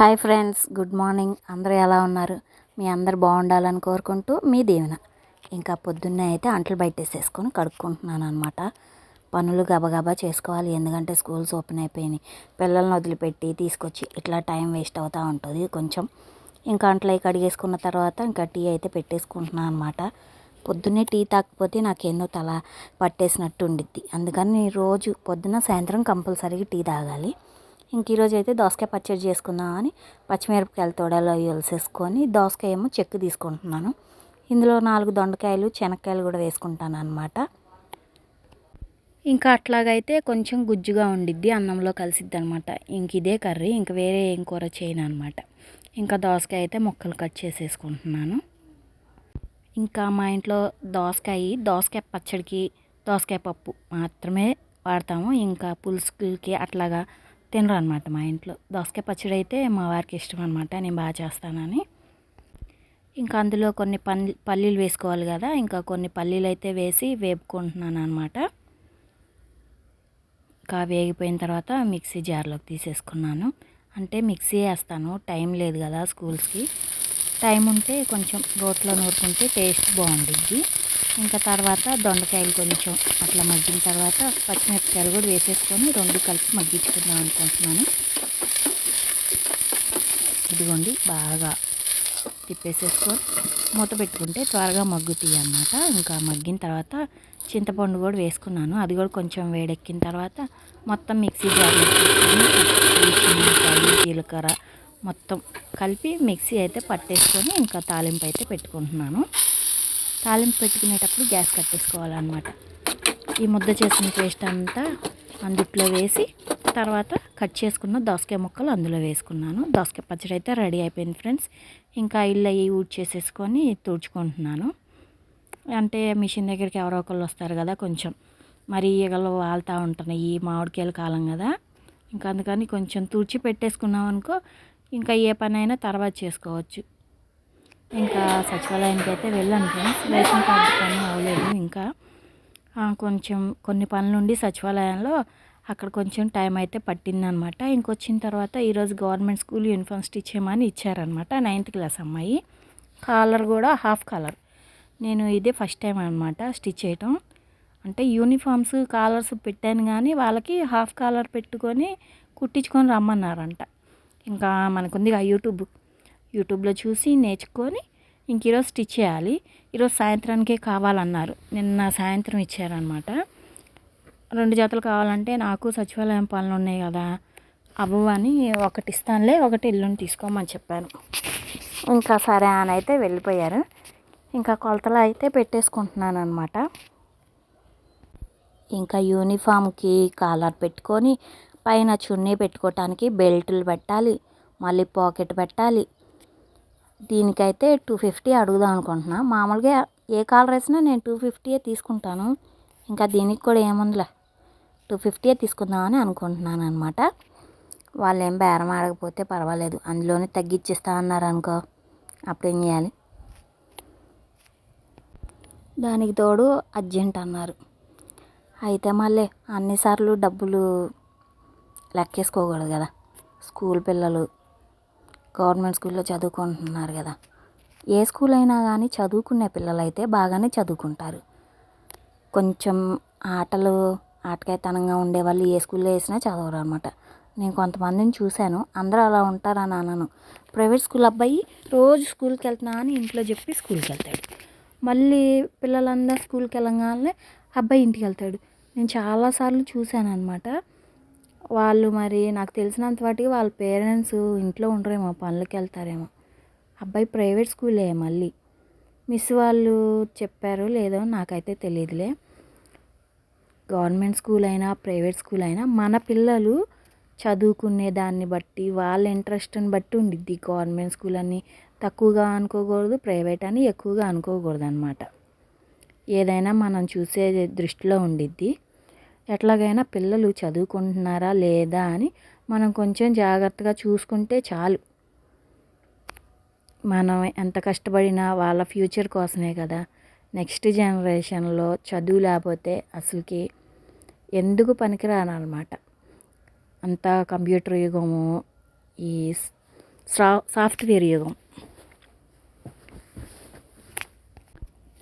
Hi friends good morning. అందరూ ఎలా ఉన్నారు? మీ అందరు బాగుండాలని కోరుకుంటూ మీ దీవెన. ఇంకా పొద్దున్నే అయితే అంట్లు బయటేసేసుకొని కడుక్కుంటున్నాను అనమాట పనులు గబగబా చేసుకోవాలి ఎందుకంటే స్కూల్స్ ఓపెన్ అయిపోయినాయి. పిల్లల్ని వదిలిపెట్టి తీసుకొచ్చి ఇట్లా టైం వేస్ట్ అవుతూ ఉంటుంది కొంచెం. ఇంకా అంట్లు అయి కడిగేసుకున్న తర్వాత ఇంకా టీ అయితే పెట్టేసుకుంటున్నాను అనమాట పొద్దున్నే టీ తాకపోతే నాకేందో తల పట్టేసినట్టు ఉండిద్ది. అందుకని రోజు పొద్దున్న సాయంత్రం కంపల్సరీగా టీ తాగాలి. ఇంక ఈరోజు అయితే దోసకాయ పచ్చడి చేసుకుందాం అని పచ్చిమిరపకాయలు తోడలో వలసేసుకొని దోసకాయ ఏమో చెక్కు తీసుకుంటున్నాను. ఇందులో నాలుగు దొండకాయలు శనక్కాయలు కూడా వేసుకుంటాను అనమాట ఇంకా అట్లాగైతే కొంచెం గుజ్జుగా ఉండిద్ది అన్నంలో కలిసిద్ది అనమాట ఇంక ఇదే కర్రీ ఇంక వేరే ఏం కూర చేయను అనమాట ఇంకా దోసకాయ అయితే ముక్కలు కట్ చేసేసుకుంటున్నాను. ఇంకా మా ఇంట్లో దోసకాయ దోసకాయ పచ్చడికి దోసకాయ పప్పు మాత్రమే వాడతాము. ఇంకా పులుసుకి అట్లాగా తినరు అనమాట మా ఇంట్లో. దోసకాయ పచ్చడి అయితే మా వారికి ఇష్టం అనమాట నేను బాగా చేస్తానని. ఇంకా అందులో కొన్ని పల్లి పల్లీలు వేసుకోవాలి కదా ఇంకా కొన్ని పల్లీలు అయితే వేసి వేపుకుంటున్నాను అనమాట ఇంకా వేగిపోయిన తర్వాత మిక్సీ జార్లోకి తీసేసుకున్నాను. అంటే మిక్సీ వేస్తాను టైం లేదు కదా స్కూల్స్కి. టైం ఉంటే కొంచెం రోట్లో నూరుకుంటే టేస్ట్ బాగుండిద్ది. ఇంకా తర్వాత దొండకాయలు కొంచెం అట్లా మగ్గిన తర్వాత పచ్చిమిరపకాయలు కూడా వేసేసుకొని రెండు కలిపి మగ్గించుకుందాం అనుకుంటున్నాను. ఇదిగోండి బాగా తిప్పేసేసుకొని మూత పెట్టుకుంటే త్వరగా మగ్గుతాయి అన్నమాట. ఇంకా మగ్గిన తర్వాత చింతపండు కూడా వేసుకున్నాను. అది కూడా కొంచెం వేడెక్కిన తర్వాత మొత్తం మిక్సీ జార్లో జీలకర్ర మొత్తం కలిపి మిక్సీ అయితే పట్టేసుకొని ఇంకా తాలింపు అయితే పెట్టుకుంటున్నాను. తాలింపు పెట్టుకునేటప్పుడు గ్యాస్ కట్టేసుకోవాలన్నమాట. ఈ ముద్ద చేసిన పేస్ట్ అంతా అందుట్లో వేసి తర్వాత కట్ చేసుకున్న దోసకాయ ముక్కలు అందులో వేసుకున్నాను. దోసకాయ పచ్చడి అయితే రెడీ అయిపోయింది ఫ్రెండ్స్. ఇంకా ఇల్లు అయ్యి ఊడ్ చేసేసుకొని తుడుచుకుంటున్నాను. అంటే మిషన్ దగ్గరికి ఎవరో ఒకళ్ళు వస్తారు కదా కొంచెం. మరి ఈగలు వాళ్తూ ఉంటున్నాయి ఈ మామిడికాయల కాలం కదా. ఇంకా అందుకని కొంచెం తుడిచి పెట్టేసుకున్నాం అనుకో ఇంకా ఏ పనైనా తర్వాత చేసుకోవచ్చు. ఇంకా సచివాలయానికి అయితే వెళ్ళాను ఫ్రెండ్స్. రేషన్ కార్డు పని అవ్వలేదు ఇంకా. కొంచెం కొన్ని పనులుండి సచివాలయంలో అక్కడ కొంచెం టైం అయితే పట్టిందనమాట. ఇంకొచ్చిన తర్వాత ఈరోజు గవర్నమెంట్ స్కూల్ యూనిఫామ్ స్టిచ్ చేయమని ఇచ్చారనమాట నైన్త్ క్లాస్ అమ్మాయి. కాలర్ కూడా హాఫ్ కాలర్. నేను ఇదే ఫస్ట్ టైం అనమాట స్టిచ్ చేయటం. అంటే యూనిఫామ్స్ కాలర్స్ పెట్టాను కానీ వాళ్ళకి హాఫ్ కాలర్ పెట్టుకొని కుట్టించుకొని రమ్మన్నారంట. ఇంకా మనకుంది యూట్యూబ్. యూట్యూబ్లో చూసి నేర్చుకొని ఇంక ఈరోజు స్టిచ్ చేయాలి. ఈరోజు సాయంత్రానికే కావాలన్నారు. నిన్న సాయంత్రం ఇచ్చారనమాట రెండు జతలు కావాలంటే నాకు సచివాలయం పనులు ఉన్నాయి కదా అవ్వని ఒకటి ఇస్తానులే ఒకటి ఇల్లుని తీసుకోమని చెప్పాను. ఇంకా సరే అని అయితే వెళ్ళిపోయారు. ఇంకా కొలతలు అయితే పెట్టేసుకుంటున్నాను అనమాట ఇంకా యూనిఫామ్కి కాలర్ పెట్టుకొని పైన చున్నీ పెట్టుకోవటానికి బెల్టులు పెట్టాలి మళ్ళీ పాకెట్ పెట్టాలి దీనికైతే టూ ఫిఫ్టీ అడుగుదాం అనుకుంటున్నా. మామూలుగా ఏ కాలర్ వేసినా నేను టూ ఫిఫ్టీయే తీసుకుంటాను. ఇంకా దీనికి కూడా ఏముందిలే. టూ ఫిఫ్టీయే తీసుకుందామని అనుకుంటున్నాను అనమాట వాళ్ళు ఏం బేరం ఆడకపోతే పర్వాలేదు. అందులోనే తగ్గించిస్తా అన్నారు అనుకో అప్పుడు ఏం చేయాలి? దానికి తోడు అర్జెంట్ అన్నారు. అయితే మళ్ళీ అన్నిసార్లు డబ్బులు లెక్కేసుకోకూడదు కదా. స్కూల్ పిల్లలు గవర్నమెంట్ స్కూల్లో చదువుకుంటున్నారు కదా. ఏ స్కూల్ అయినా కానీ చదువుకునే పిల్లలు అయితే బాగానే చదువుకుంటారు. కొంచెం ఆటలు ఆటకాయతనంగా ఉండే వాళ్ళు ఏ స్కూల్లో వేసినా చదవరు అనమాట నేను కొంతమందిని చూశాను. అందరూ అలా ఉంటారని అన్నాను ప్రైవేట్ స్కూల్ అబ్బాయి రోజు స్కూల్కి వెళ్తున్నా అని ఇంట్లో చెప్పి స్కూల్కి వెళ్తాడు మళ్ళీ పిల్లలందరూ స్కూల్కి వెళ్ళగానే అబ్బాయి ఇంటికి వెళ్తాడు నేను చాలాసార్లు చూశాను అనమాట వాళ్ళు మరి నాకు తెలిసినంత వాటికి వాళ్ళ పేరెంట్స్ ఇంట్లో ఉండరేమో పనులకి వెళ్తారేమో. అబ్బాయి ప్రైవేట్ స్కూలే మళ్ళీ. మిస్ వాళ్ళు చెప్పారో లేదో నాకైతే తెలియదులే. గవర్నమెంట్ స్కూల్ అయినా ప్రైవేట్ స్కూల్ అయినా మన పిల్లలు చదువుకునే దాన్ని బట్టి వాళ్ళ ఇంట్రెస్ట్ని బట్టి ఉండిద్ది. గవర్నమెంట్ స్కూల్ అని తక్కువగా అనుకోకూడదు ప్రైవేట్ అని ఎక్కువగా అనుకోకూడదు అనమాట ఏదైనా మనం చూసే దృష్టిలో ఉండిద్ది. ఎట్లాగైనా పిల్లలు చదువుకుంటున్నారా లేదా అని మనం కొంచెం జాగ్రత్తగా చూసుకుంటే చాలు. మనం ఎంత కష్టపడినా వాళ్ళ ఫ్యూచర్ కోసమే కదా. నెక్స్ట్ జనరేషన్లో చదువు లేకపోతే అసలుకి ఎందుకు పనికిరానమాట అంతా కంప్యూటర్ యుగము ఈ సా సాఫ్ట్వేర్ యుగం.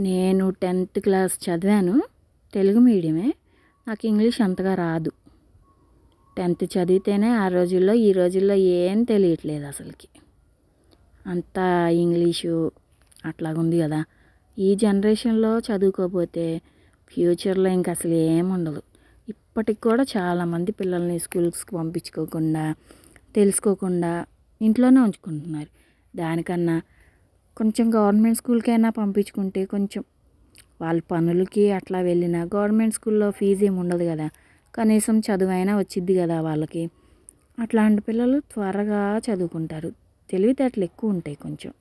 నేను టెన్త్ క్లాస్ చదివాను తెలుగు మీడియమే. నాకు ఇంగ్లీష్ అంతగా రాదు. టెన్త్ చదివితేనే ఆ రోజుల్లో ఈ రోజుల్లో ఏం తెలియట్లేదు అసలుకి. అంతా ఇంగ్లీషు అట్లాగుంది కదా. ఈ జనరేషన్లో చదువుకోకపోతే ఫ్యూచర్లో ఇంక అసలు ఏముండదు ఇప్పటికి కూడా చాలామంది పిల్లల్ని స్కూల్స్కి పంపించుకోకుండా తెలుసుకోకుండా ఇంట్లోనే ఉంచుకుంటున్నారు. దానికన్నా కొంచెం గవర్నమెంట్ స్కూల్కైనా పంపించుకుంటే కొంచెం వాళ్ళ పనులకి అట్లా వెళ్ళినా గవర్నమెంట్ స్కూల్లో ఫీజు ఏమి ఉండదు కదా. కనీసం చదువైనా వచ్చిద్ది కదా వాళ్ళకి. అట్లాంటి పిల్లలు త్వరగా చదువుకుంటారు. తెలివితేటలు ఎక్కువ ఉంటాయి కొంచెం.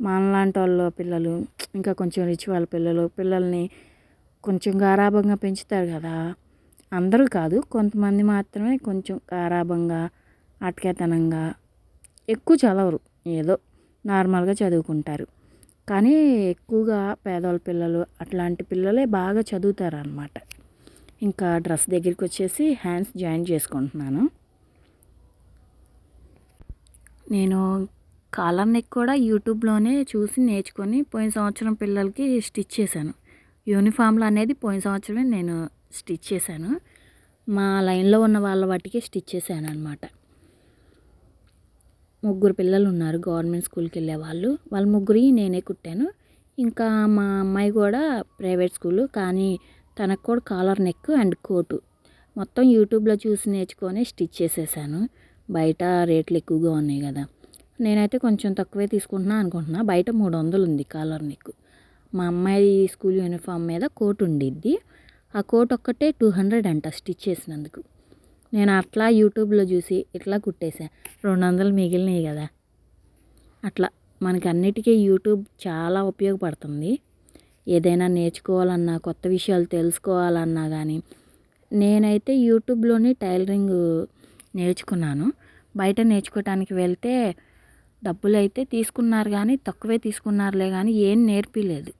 మనలాంటి వాళ్ళ పిల్లలు ఇంకా కొంచెం రిచ్ వాళ్ళ పిల్లలు పిల్లల్ని కొంచెం గారాబంగా పెంచుతారు కదా. అందరూ కాదు కొంతమంది మాత్రమే కొంచెం గారాభంగా అటకేతనంగా ఎక్కువ చదవరు. ఏదో నార్మల్గా చదువుకుంటారు. కానీ ఎక్కువగా పేదవాళ్ళ పిల్లలు అట్లాంటి పిల్లలే బాగా చదువుతారు అనమాట ఇంకా డ్రెస్ దగ్గరికి వచ్చేసి హ్యాండ్స్ జాయిన్ చేసుకుంటున్నాను. నేను కాలర్ నెక్ కూడా యూట్యూబ్లోనే చూసి నేర్చుకొని పోయిన సంవత్సరం పిల్లలకి స్టిచ్ చేశాను. యూనిఫామ్లు అనేది పోయిన సంవత్సరమే నేను స్టిచ్ చేశాను. మా లైన్లో ఉన్న వాళ్ళ వాటికి స్టిచ్ చేశాను అనమాట ముగ్గురు పిల్లలు ఉన్నారు గవర్నమెంట్ స్కూల్కి వెళ్ళే. వాళ్ళు వాళ్ళ ముగ్గురి నేనే కుట్టాను. ఇంకా మా అమ్మాయి కూడా ప్రైవేట్ స్కూలు కానీ తనకు కూడా కాలర్ నెక్ అండ్ కోటు. మొత్తం యూట్యూబ్లో చూసి నేర్చుకొని స్టిచ్ చేసేసాను. బయట రేట్లు ఎక్కువగా ఉన్నాయి కదా. నేనైతే కొంచెం తక్కువే తీసుకుంటున్నా అనుకుంటున్నా. బయట మూడు వందలు ఉంది కాలర్ నెక్. మా అమ్మాయి స్కూల్ యూనిఫామ్ మీద కోట్ ఉండిద్ది. ఆ కోట్ ఒక్కటే టూ హండ్రెడ్ అంట స్టిచ్ చేసినందుకు. నేను అట్లా యూట్యూబ్లో చూసి ఇట్లా కుట్టేసా రెండు వందలు మిగిలినాయి కదా అట్లా మనకి అన్నిటికీ యూట్యూబ్ చాలా ఉపయోగపడుతుంది. ఏదైనా నేర్చుకోవాలన్నా కొత్త విషయాలు తెలుసుకోవాలన్నా కానీ నేనైతే యూట్యూబ్లోనే టైలరింగ్ నేర్చుకున్నాను. బయట నేర్చుకోవటానికి వెళ్తే డబ్బులు అయితే తీసుకున్నారు కానీ తక్కువే తీసుకున్నారులే కానీ ఏం నేర్పిలేదు.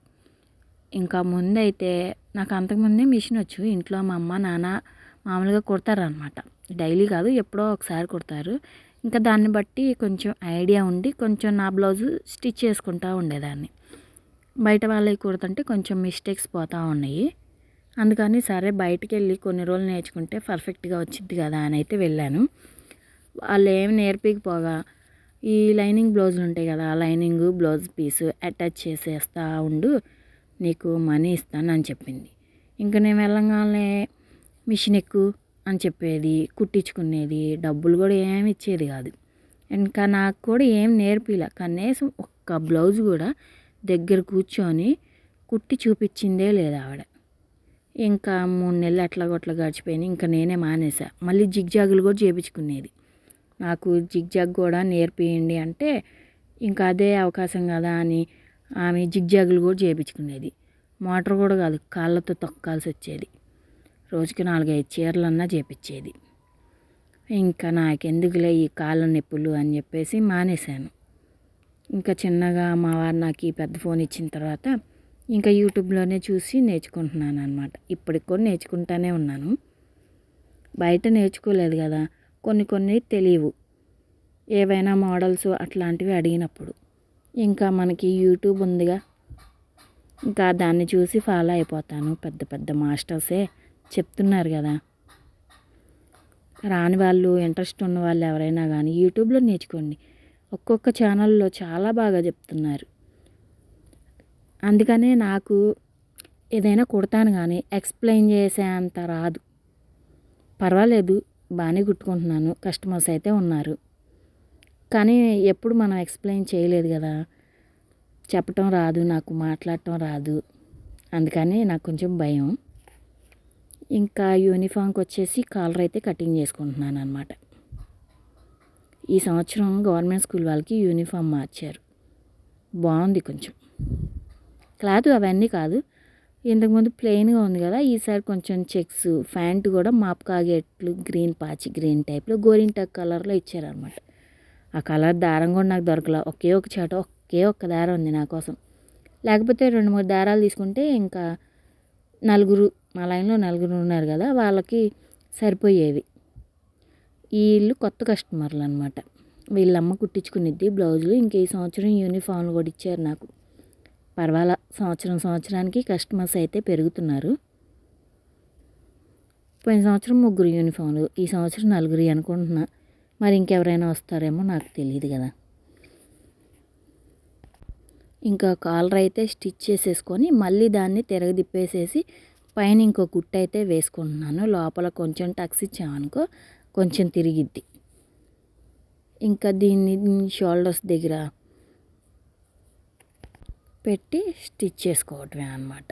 ఇంకా ముందైతే నాకు అంతకుముందే మిషన్ వచ్చు. ఇంట్లో మా అమ్మ నాన్న మామూలుగా కుడతారనమాట డైలీ కాదు ఎప్పుడో ఒకసారి కుడతారు. ఇంకా దాన్ని బట్టి కొంచెం ఐడియా ఉండి కొంచెం నా బ్లౌజు స్టిచ్ చేసుకుంటూ ఉండేదాన్ని. బయట వాళ్ళకి కుడుతుంటే కొంచెం మిస్టేక్స్ పోతూ ఉన్నాయి. అందుకని సరే బయటికి వెళ్ళి కొన్ని రోజులు నేర్చుకుంటే పర్ఫెక్ట్గా వచ్చింది కదా అని అయితే వెళ్ళాను. వాళ్ళు ఏమి నేర్పించకపోగా ఈ లైనింగ్ బ్లౌజులు ఉంటాయి కదా ఆ లైనింగ్ బ్లౌజ్ పీసు అటాచ్ చేసేస్తా ఉండు నీకు మనీ ఇస్తాను అని చెప్పింది. ఇంకా నేను వెళ్ళగానే మిషన్ ఎక్కు అని చెప్పేది కుట్టించుకునేది డబ్బులు కూడా ఏమి ఇచ్చేది కాదు. ఇంకా నాకు కూడా ఏం నేర్పిలే. కనీసం ఒక్క బ్లౌజ్ కూడా దగ్గర కూర్చొని కుట్టి చూపించిందే లేదు ఆవిడ. ఇంకా మూడు నెలలు అట్లా గొట్ల గడిచిపోయినాయి ఇంకా నేనే మానేసా. మళ్ళీ జిగ్జాగులు కూడా చేపించుకునేది. నాకు జిగ్జాగ్ కూడా నేర్పియండి అంటే ఇంకా అదే అవకాశం కదా అని ఆమె జిగ్జాగులు కూడా చేయించుకునేది మోటార్ కూడా కాదు కాళ్ళతో తొక్కాల్సి వచ్చేది. రోజుకి నాలుగైదు చీరలన్నా చేపించేది ఇంకా నాకెందుకులే ఈ కాళ్ళ నొప్పులు అని చెప్పేసి మానేశాను. ఇంకా చిన్నగా మా వారు నాకు ఈ పెద్ద ఫోన్ ఇచ్చిన తర్వాత ఇంకా యూట్యూబ్లోనే చూసి నేర్చుకుంటున్నాను అనమాట ఇప్పటికి కూడా నేర్చుకుంటానే ఉన్నాను. బయట నేర్చుకోలేదు కదా కొన్ని కొన్ని తెలియవు. ఏవైనా మోడల్స్ అట్లాంటివి అడిగినప్పుడు. ఇంకా మనకి యూట్యూబ్ ఉందిగా. ఇంకా దాన్ని చూసి ఫాలో అయిపోతాను పెద్ద పెద్ద మాస్టర్సే. చెప్తున్నారు కదా. రాని వాళ్ళు ఇంట్రెస్ట్ ఉన్న వాళ్ళు ఎవరైనా కానీ యూట్యూబ్లో నేర్చుకోండి. ఒక్కొక్క ఛానల్లో చాలా బాగా చెప్తున్నారు. అందుకనే నాకు ఏదైనా కుడతాను కానీ ఎక్స్ప్లెయిన్ చేసే అంత రాదు. పర్వాలేదు బాగానే కుట్టుకుంటున్నాను కస్టమర్స్ అయితే ఉన్నారు. కానీ ఎప్పుడు మనం ఎక్స్ప్లెయిన్ చేయలేదు కదా. చెప్పటం రాదు నాకు మాట్లాడటం రాదు. అందుకని నాకు కొంచెం భయం. ఇంకా యూనిఫామ్కి వచ్చేసి కాలర్ అయితే కటింగ్ చేసుకుంటున్నాను అనమాట ఈ సంవత్సరం గవర్నమెంట్ స్కూల్ వాళ్ళకి యూనిఫామ్ మార్చారు. బాగుంది కొంచెం. క్లాత్ అవన్నీ కాదు ఇంతకుముందు ప్లెయిన్గా ఉంది కదా ఈసారి కొంచెం చెక్స్ ప్యాంట్ కూడా మాప్ కాగేట్లు గ్రీన్ పాచి గ్రీన్ టైప్లో గోరింటక్ కలర్లో ఇచ్చారనమాట ఆ కలర్ దారం కూడా నాకు దొరకలే ఒకే ఒక చాట ఒకే ఒక్క దారం ఉంది నా కోసం. లేకపోతే రెండు మూడు దారాలు తీసుకుంటే ఇంకా నలుగురు మా లైన్లో నలుగురు ఉన్నారు కదా వాళ్ళకి సరిపోయేవి. ఈ ఇల్లు కొత్త కస్టమర్లు అనమాట వీళ్ళమ్మ కుట్టించుకునిద్ది బ్లౌజులు ఇంక ఈ సంవత్సరం యూనిఫామ్లు కూడా ఇచ్చారు నాకు. పర్వాలా సంవత్సరం సంవత్సరానికి కస్టమర్స్ అయితే పెరుగుతున్నారు. పోయిన సంవత్సరం ముగ్గురు యూనిఫామ్లు ఈ సంవత్సరం నలుగురు అనుకుంటున్నా. మరి ఇంకెవరైనా వస్తారేమో నాకు తెలియదు కదా. ఇంకా కాలర్ అయితే స్టిచ్ చేసేసుకొని మళ్ళీ దాన్ని తిరగదిప్పేసేసి పైన ఇంకో కుట్టు అయితే వేసుకుంటున్నాను. లోపల కొంచెం టక్స్ ఇచ్చామనుకో కొంచెం తిరిగిద్ది. ఇంకా దీన్ని షోల్డర్స్ దగ్గర పెట్టి స్టిచ్ చేసుకోవటమే అనమాట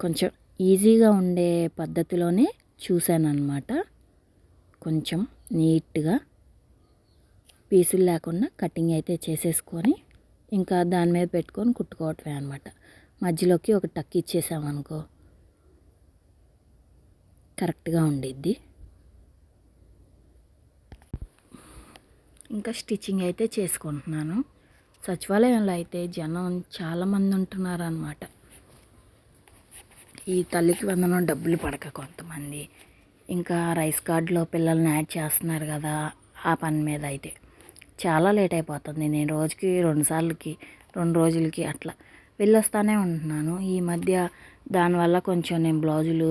కొంచెం ఈజీగా ఉండే పద్ధతిలోనే చూశాను కొంచెం నీట్గా పీసులు లేకుండా కటింగ్ అయితే చేసేసుకొని ఇంకా దాని మీద పెట్టుకొని కుట్టుకోవటమే అనమాట మధ్యలోకి ఒక టక్ ఇచ్చేసామనుకో కరెక్ట్గా ఉండిద్ది. ఇంకా స్టిచ్చింగ్ అయితే చేసుకుంటున్నాను. సచివాలయంలో అయితే జనం చాలామంది ఉంటున్నారు అనమాట ఈ తల్లికి వందనం డబ్బులు పడక కొంతమంది. ఇంకా రైస్ కార్డులో పిల్లల్ని యాడ్ చేస్తున్నారు కదా ఆ పని మీద అయితే. చాలా లేట్ అయిపోతుంది. నేను రోజుకి రెండు సార్లకి రెండు రోజులకి అట్లా వెళ్ళొస్తానే ఉంటున్నాను. ఈ మధ్య దానివల్ల కొంచెం నేను బ్లౌజులు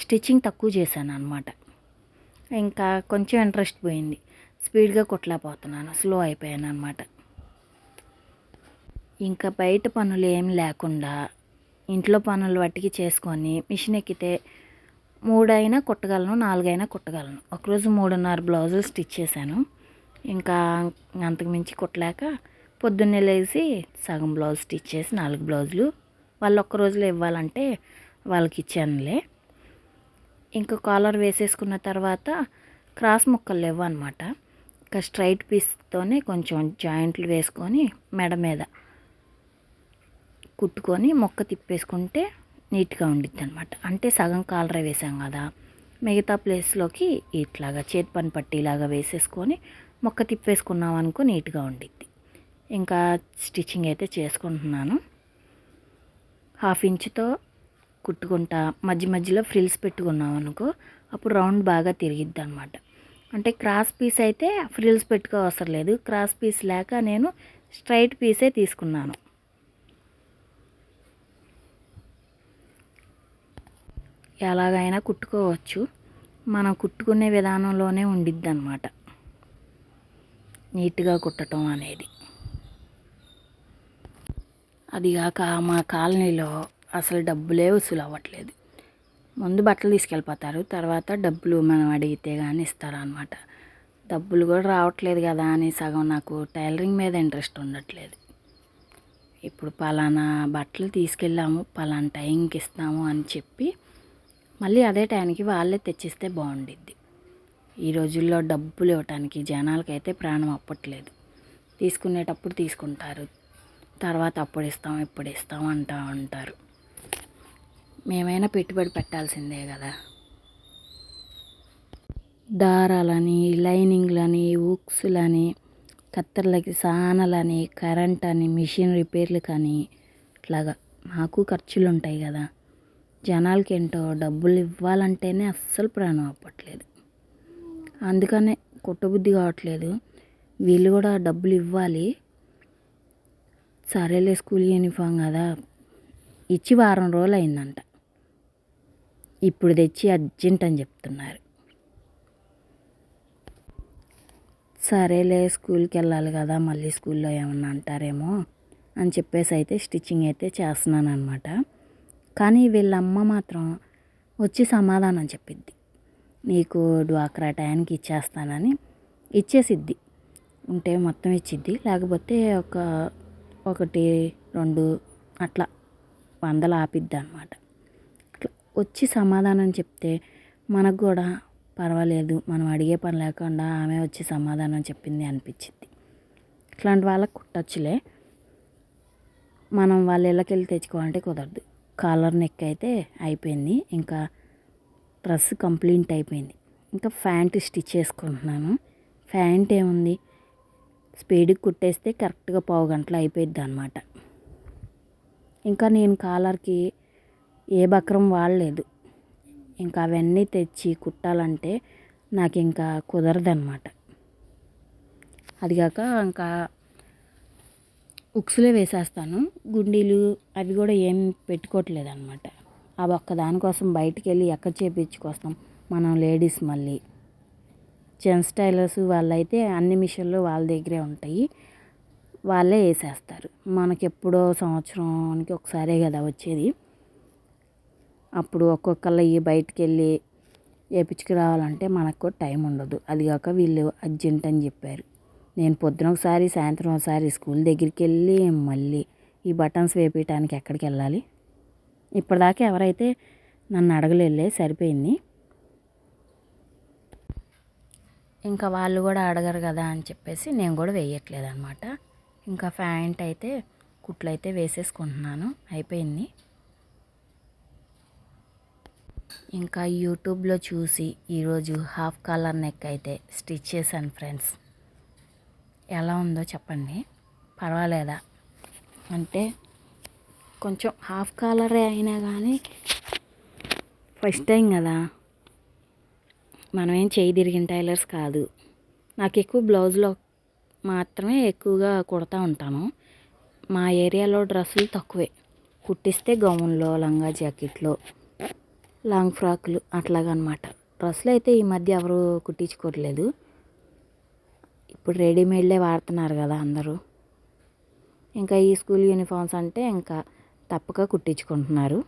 స్టిచ్చింగ్ తక్కువ చేశాను అనమాట ఇంకా కొంచెం ఇంట్రెస్ట్ పోయింది. స్పీడ్గా కుట్టలేకపోతున్నాను. స్లో అయిపోయాను అనమాట ఇంకా బయట పనులు ఏం లేకుండా ఇంట్లో పనులు వాటికి చేసుకొని మిషన్ ఎక్కితే మూడైనా కుట్టగలను నాలుగైనా కుట్టగలను. ఒకరోజు మూడున్నర బ్లౌజులు స్టిచ్ చేశాను. ఇంకా అంతకుమించి కుట్టలేక పొద్దున్నే లేచి సగం బ్లౌజ్ స్టిచ్ చేసి నాలుగు బ్లౌజులు వాళ్ళు ఒక్క రోజులో ఇవ్వాలంటే వాళ్ళకి ఇచ్చానులే. ఇంకా కాలర్ వేసేసుకున్న తర్వాత క్రాస్ ముక్కలు లేవు అనమాట ఇంకా స్ట్రైట్ పీస్తోనే కొంచెం జాయింట్లు వేసుకొని మెడ మీద కుట్టుకొని మొక్క తిప్పేసుకుంటే నీట్గా ఉండిద్ది అనమాట అంటే సగం కాలర వేసాం కదా. మిగతా ప్లేస్లోకి ఇట్లాగా చేతి పని పట్టిలాగా వేసేసుకొని మొక్క తిప్పేసుకున్నాం అనుకో నీట్గా ఉండిద్ది. ఇంకా స్టిచ్చింగ్ అయితే చేసుకుంటున్నాను. హాఫ్ ఇంచుతో కుట్టుకుంటా మధ్య మధ్యలో ఫ్రిల్స్ పెట్టుకున్నాం అనుకో అప్పుడు రౌండ్ బాగా తిరిగిద్ది అనమాట అంటే క్రాస్ పీస్ అయితే ఫ్రిల్స్ పెట్టుకో అవసరం లేదు. క్రాస్ పీస్ లేక నేను స్ట్రైట్ పీసే తీసుకున్నాను. ఎలాగైనా కుట్టుకోవచ్చు. మనం కుట్టుకునే విధానంలోనే ఉండిద్ది అనమాట నీట్గా కుట్టడం అనేది. అదిగాక మా కాలనీలో అసలు డబ్బులే వసూలు అవ్వట్లేదు. ముందు బట్టలు తీసుకెళ్ళిపోతారు. తర్వాత డబ్బులు మనం అడిగితే కానీ ఇస్తారనమాట డబ్బులు కూడా రావట్లేదు కదా అని సగం నాకు టైలరింగ్ మీద ఇంట్రెస్ట్ ఉండట్లేదు. ఇప్పుడు పలానా బట్టలు తీసుకెళ్ళాము పలానా టైంకి ఇస్తాము అని చెప్పి మళ్ళీ అదే టైంకి వాళ్ళే తెచ్చిస్తే బాగుండిద్ది. ఈ రోజుల్లో డబ్బులు ఇవ్వటానికి జనాలకైతే ప్రాణం అప్పట్లేదు. తీసుకునేటప్పుడు తీసుకుంటారు. తర్వాత అప్పుడు ఇస్తాం ఇప్పుడు ఇస్తాం అంటూ ఉంటారు. మేమైనా పెట్టుబడి పెట్టాల్సిందే కదా. దారాలని లైనింగ్లని ఉక్స్లని కత్తెరలకి సానలని కరెంట్ అని మిషన్ రిపేర్లు కానీ ఇట్లాగా మాకు ఖర్చులు ఉంటాయి కదా. జనాలకి ఏంటో డబ్బులు ఇవ్వాలంటేనే అస్సలు ప్రాణం అవ్వట్లేదు అందుకనే కుట్టబుద్ధి కావట్లేదు. వీళ్ళు కూడా డబ్బులు ఇవ్వాలి సరేలే స్కూల్ యూనిఫామ్ కదా. ఇచ్చి వారం రోజులు అయిందంట ఇప్పుడు తెచ్చి అర్జెంట్ అని చెప్తున్నారు. సరేలే స్కూల్కి వెళ్ళాలి కదా మళ్ళీ స్కూల్లో ఏమన్నా అంటారేమో అని చెప్పేసి అయితే స్టిచ్చింగ్ అయితే చేస్తున్నాను అనమాట కానీ వీళ్ళమ్మ మాత్రం వచ్చి సమాధానం చెప్పిద్ది. నీకు డ్వాక్రా టయానికి ఇచ్చేస్తానని ఇచ్చేసిద్ది. ఉంటే మొత్తం ఇచ్చిద్ది. లేకపోతే ఒక ఒకటి రెండు అట్లా వందలు ఆపిద్ది అనమాట వచ్చి సమాధానం చెప్తే మనకు కూడా పర్వాలేదు. మనం అడిగే పని లేకుండా ఆమె వచ్చి సమాధానం చెప్పింది అనిపించింది ఇట్లాంటి వాళ్ళకి కుట్టచ్చులే. మనం వాళ్ళ ఇళ్ళకి వెళ్ళి తెచ్చుకోవాలంటే కుదరదు. కాలర్ నెక్ అయితే అయిపోయింది. ఇంకా డ్రెస్ కంప్లీట్ అయిపోయింది. ఇంకా ప్యాంట్ స్టిచ్ చేసుకుంటున్నాను. ప్యాంట్ ఏముంది? స్పీడ్కి కుట్టేస్తే కరెక్ట్గా పావు గంటలో అయిపోయిద్ది అనమాట ఇంకా నేను కాలర్కి ఏ బక్రం వాడలేదు. ఇంకా అవన్నీ తెచ్చి కుట్టాలంటే నాకు ఇంకా కుదరదన్నమాట అదిగాక ఇంకా ఉక్సులే వేసేస్తాను. గుండీలు అవి కూడా ఏం పెట్టుకోవట్లేదు అనమాట అవి ఒక్క దానికోసం బయటికి వెళ్ళి ఎక్కడ చేపించుకొస్తాం? మనం లేడీస్ మళ్ళీ. జెంట్స్ టైలర్స్ వాళ్ళైతే అన్ని మిషన్లు వాళ్ళ దగ్గరే ఉంటాయి. వాళ్ళే వేసేస్తారు. మనకి ఎప్పుడో సంవత్సరానికి ఒకసారే కదా వచ్చేది. అప్పుడు ఒక్కొక్కళ్ళు బయటికి వెళ్ళి వేపించుకురావాలంటే మనకు టైం ఉండదు. అది కాక వీళ్ళు అర్జెంట్ అని చెప్పారు. నేను పొద్దున ఒకసారి సాయంత్రం ఒకసారి స్కూల్ దగ్గరికి వెళ్ళి మళ్ళీ ఈ బటన్స్ వేపించడానికి ఎక్కడికి వెళ్ళాలి? ఇప్పటిదాకా ఎవరైతే నన్ను అడగలేలే సరిపోయింది. ఇంకా వాళ్ళు కూడా అడగరు కదా అని చెప్పేసి నేను కూడా వేయట్లేదు అనమాట ఇంకా ప్యాంట్ అయితే కుట్లు అయితే వేసేసుకుంటున్నాను. అయిపోయింది. ఇంకా యూట్యూబ్లో చూసి ఈరోజు హాఫ్ కాలర్ నెక్ అయితే స్టిచ్ చేశాను ఫ్రెండ్స్. ఎలా ఉందో చెప్పండి. పర్వాలేదా? అంటే కొంచెం హాఫ్ కాలరే అయినా కానీ ఫస్ట్ టైం కదా. మనం ఏం చేయి తిరిగిన టైలర్స్ కాదు. నాకు ఎక్కువ బ్లౌజ్లో మాత్రమే ఎక్కువగా కుడతా ఉంటాను. మా ఏరియాలో డ్రెస్సులు తక్కువే. కుట్టిస్తే గౌన్లో లంగా జాకెట్లో. లాంగ్ ఫ్రాక్లు అట్లాగనమాట. డ్రెస్సులు అయితే ఈ మధ్య ఎవరు కుట్టించుకోవట్లేదు ఇప్పుడు రెడీమేడ్లే వాడుతున్నారు కదా అందరూ. ఇంకా ఈ స్కూల్ యూనిఫామ్స్ అంటే ఇంకా తప్పక కుట్టించుకుంటున్నారు.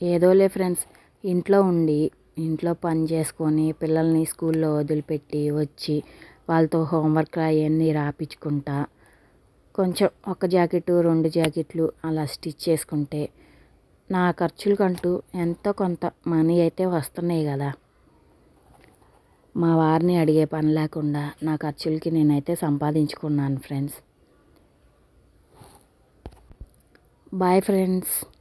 ఏదోలే ఫ్రెండ్స్ ఇంట్లో ఉండి ఇంట్లో పని చేసుకొని పిల్లల్ని స్కూల్లో వదిలిపెట్టి వచ్చి వాళ్ళతో హోంవర్క్ అవన్నీ రాపించుకుంటా కొంచెం ఒక జాకెట్ రెండు జాకెట్లు అలా స్టిచ్ చేసుకుంటే నా ఖర్చులకంటూ ఎంతో కొంత మనీ అయితే వస్తున్నాయి కదా. మా వారిని అడిగే పని లేకుండా నా ఖర్చులకి నేనైతే సంపాదించుకున్నాను ఫ్రెండ్స్. Bye friends.